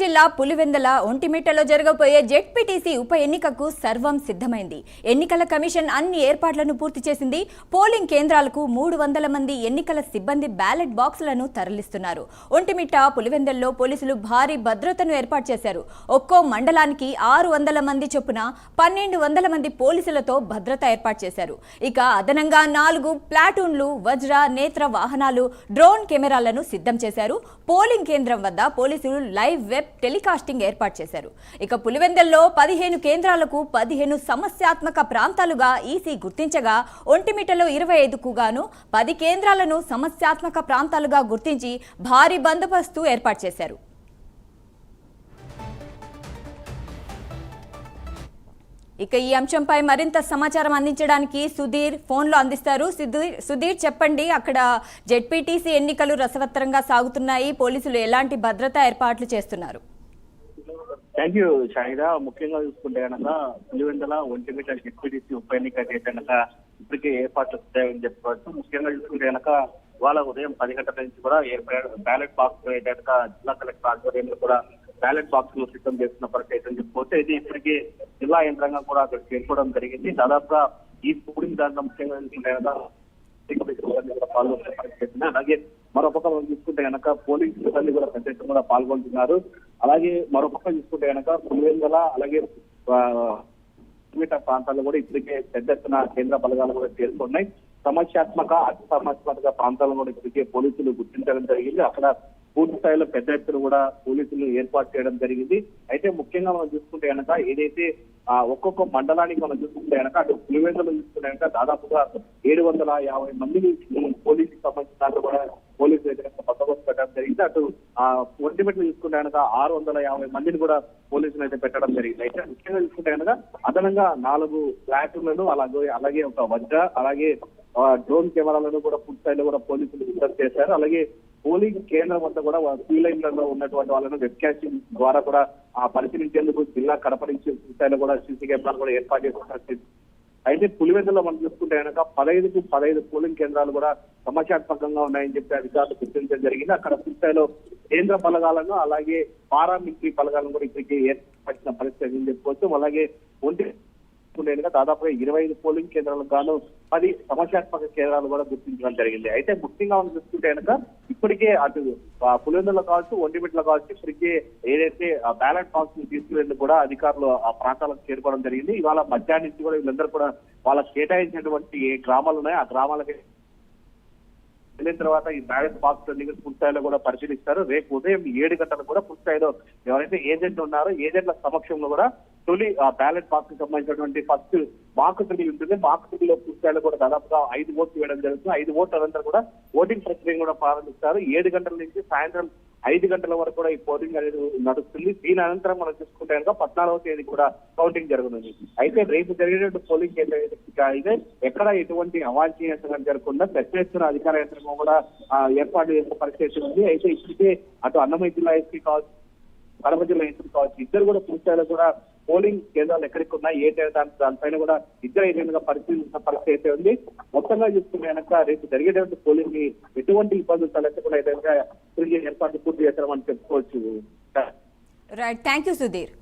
జిల్లా పులివెందల ఒంటిమిట్టలో జరగబోయే జెడ్పీటీసీ ఉప ఎన్నికకు సర్వం సిద్ధమైంది. ఎన్నికల కమిషన్ అన్ని ఏర్పాట్లను పూర్తి చేసింది. పోలింగ్ కేంద్రాలకు మూడు వందల మంది ఎన్నికల సిబ్బంది బ్యాలెట్ బాక్సులను తరలిస్తున్నారు. ఒంటిమిట్ట పులివెందల్లో పోలీసులు భారీ భద్రతను ఏర్పాటు చేశారు. ఒక్కో మండలానికి ఆరు వందల మంది చొప్పున పన్నెండు వందల మంది పోలీసులతో భద్రత ఏర్పాటు చేశారు. ఇక అదనంగా నాలుగు ప్లాటూన్లు వజ్ర నేత్ర వాహనాలు డ్రోన్ కెమెరాలను సిద్ధం చేశారు. పోలింగ్ కేంద్రం వద్ద పోలీసులు లైవ్ వెబ్ టెలికాస్టింగ్ ఏర్పాటు చేశారు. ఇక పులివెందల్లో పదిహేను కేంద్రాలకు పదిహేను సమస్యాత్మక ప్రాంతాలుగా ఈసీ గుర్తించగా ఒంటిమిటలో ఇరవై ఐదుకు గాను పది కేంద్రాలను సమస్యాత్మక ప్రాంతాలుగా గుర్తించి భారీ బందోబస్తు ఏర్పాటు చేశారు. ఇక ఈ అంశంపై మరింత సమాచారం అందించడానికి సుధీర్ ఫోన్లో అందిస్తారు. సుధీర్ సుధీర్ చెప్పండి అక్కడ జెడ్పీటీసీ ఎన్నికలు రసవత్తరంగా సాగుతున్నాయి. పోలీసులు ఎలాంటి భద్రతా ఏర్పాట్లు చేస్తున్నారు? థ్యాంక్ యూ షాహిదా ముఖ్యంగా చూసుకుంటే కనుక పులివెందల ఒంటిమిట జెడ్పీటీసీ ఉప ఎన్నిక అయితే కనుక ఇప్పటికే ఏర్పాట్లు వస్తాయని చెప్పుకోవచ్చు. ముఖ్యంగా చూసుకుంటే కనుక వాళ్ళ ఉదయం పది గంటల నుంచి కూడా బ్యాలెట్ బాక్స్ కనుక జిల్లా కలెక్టర్ ఆధ్వర్యంలో కూడా బ్యాలెట్ బాక్స్లో సిద్ధం చేస్తున్న పరిస్థితి అని చెప్పుకోవచ్చు ఇది ఇప్పటికే జిల్లా యంత్రాంగం కూడా అక్కడ చేరుకోవడం జరిగింది. దాదాపుగా ఈ పోలింగ్ దాంట్లో ముఖ్యంగా పాల్గొనే పరిస్థితి అలాగే మరోపక్క మనం చూసుకుంటే కనుక పోలీస్ సిబ్బంది కూడా పెద్ద ఎత్తున కూడా పాల్గొంటున్నారు. అలాగే మరోపక్క చూసుకుంటే కనుక పులివెందల అలాగే ప్రాంతాల్లో కూడా ఇప్పటికే పెద్ద ఎత్తున కేంద్ర బలగాలు కూడా చేరుకున్నాయి. సమస్యాత్మక అతి సమస్యాత్మక ప్రాంతాలను కూడా ఇప్పటికే పోలీసులు గుర్తించడం జరిగింది. అక్కడ పూర్తి స్థాయిలో పెద్ద ఎత్తున కూడా పోలీసులు ఏర్పాటు చేయడం జరిగింది. అయితే ముఖ్యంగా మనం చూసుకుంటే కనుక ఏదైతే ఆ ఒక్కొక్క మండలానికి మనం చూసుకుంటే కనుక అటు పులివెందులు చూసుకుంటే కనుక దాదాపుగా ఏడు వందల యాభై మందిని పోలీసుకి సంబంధించిన దాంట్లో కూడా పోలీసులు అయితే బందోబస్తు పెట్టడం జరిగింది. అటు ఆ ఒంటిమెట్లు చూసుకుంటే కనుక ఆరు వందల యాభై మందిని కూడా పోలీసులు అయితే పెట్టడం జరిగింది. అయితే ముఖ్యంగా చూసుకుంటే కనుక అదనంగా నాలుగు ఫ్లాట్లను అలాగే అలాగే ఒక వజ్ర అలాగే ఆ, డ్రోన్ కెమెరాలను కూడా పూర్తి స్థాయిలో కూడా పోలీసులు సిద్ధం చేశారు. అలాగే పోలింగ్ కేంద్రం వద్ద కూడా క్యూ లైన్లలో ఉన్నటువంటి వాళ్ళను వెబ్ కాస్టింగ్ ద్వారా కూడా ఆ పరిశీలించేందుకు జిల్లా కడప నుంచి స్థాయిలో కూడా సీసీ కెమెరాలు కూడా ఏర్పాటు చేసిన అయితే పులివెందులో మనం చూసుకుంటే కనుక పదహైదుకు పదహైదు పోలింగ్ కేంద్రాలు కూడా సమస్యాత్మకంగా ఉన్నాయని చెప్పి అధికారులు గుర్తించడం జరిగింది. అక్కడ పూర్తిస్థాయిలో కేంద్ర బలగాలను అలాగే పారామిలిటరీ బలగాలను కూడా ఇక్కడికి ఏర్పడిన పరిస్థితి అని చెప్పుకోవచ్చు. అలాగే ఒంటి దాదాపుగా ఇరవై ఐదు పోలింగ్ కేంద్రాలకు గాను పది సమస్యాత్మక కేంద్రాలు కూడా గుర్తించడం జరిగింది. అయితే ముఖ్యంగా మనం చూసుకుంటే కనుక ఇప్పటికే అటు పులివెందులో కావచ్చు ఒంటిమిట్లో కావచ్చు ఇప్పటికే ఏదైతే బ్యాలెట్ బాక్స్ని తీసుకునేందుకు కూడా అధికారులు ఆ ప్రాంతాలకు చేరుకోవడం జరిగింది. ఇవాళ మధ్యాహ్నం నుంచి కూడా వీళ్ళందరూ కూడా వాళ్ళకి కేటాయించినటువంటి ఏ గ్రామాలు ఉన్నాయో. ఆ గ్రామాలకి వెళ్ళిన తర్వాత ఈ బ్యాలెట్ బాక్స్ అన్ని పూర్తి స్థాయిలో కూడా పరిశీలిస్తారు. రేపు ఉదయం ఏడు గంటలకు కూడా పూర్తి స్థాయిలో ఎవరైతే ఏజెంట్ ఉన్నారో ఏజెంట్ల సమక్షంలో కూడా తొలి బ్యాలెట్ బాక్స్కి సంబంధించినటువంటి ఫస్ట్ మాకు తుది ఉంటుంది. మాకు తుదిలో పూర్తి కూడా దాదాపుగా ఐదు ఓట్లు వేయడం జరుగుతుంది. ఐదు ఓట్ల అనంతరం కూడా ఓటింగ్ ప్రక్రియ కూడా ప్రారంభిస్తారు. ఏడు గంటల నుంచి సాయంత్రం ఐదు గంటల వరకు కూడా ఈ పోలింగ్ అనేది నడుస్తుంది. దీని అనంతరం మనం చూసుకుంటే కనుక పద్నాలుగవ తేదీ కూడా కౌంటింగ్ జరుగుతుంది అయితే రేపు జరిగేటువంటి పోలింగ్ కేంద్రం అయితే ఎక్కడ ఎటువంటి అవాంఛనీయ సంఘటన జరగకుండా పెద్ద అధికార యంత్రం కూడా ఏర్పాటు చేసిన పరిస్థితి ఉంది. అయితే ఇప్పటికే అటు అన్నమయ్య జిల్లా ఎస్పీ కావచ్చు కడప జిల్లా ఎస్పీ కావచ్చు ఇద్దరు కూడా పూర్తిలో కూడా పోలింగ్ కేంద్రాలు ఎక్కడికి ఉన్నాయి ఏ దాని దానిపైన కూడా ఇద్దరు ఏజెంట్గా పరిశీలించిన పరిస్థితి అయితే ఉంది. మొత్తంగా చూసుకునే కనుక రేపు జరిగేటువంటి పోలింగ్ని ఎటువంటి ఇబ్బందులు తలెత్తకుండా కూడా తిరిగి ఏర్పాట్లు పూర్తి చేస్తామని చెప్పుకోవచ్చు. Right thank you Sudheer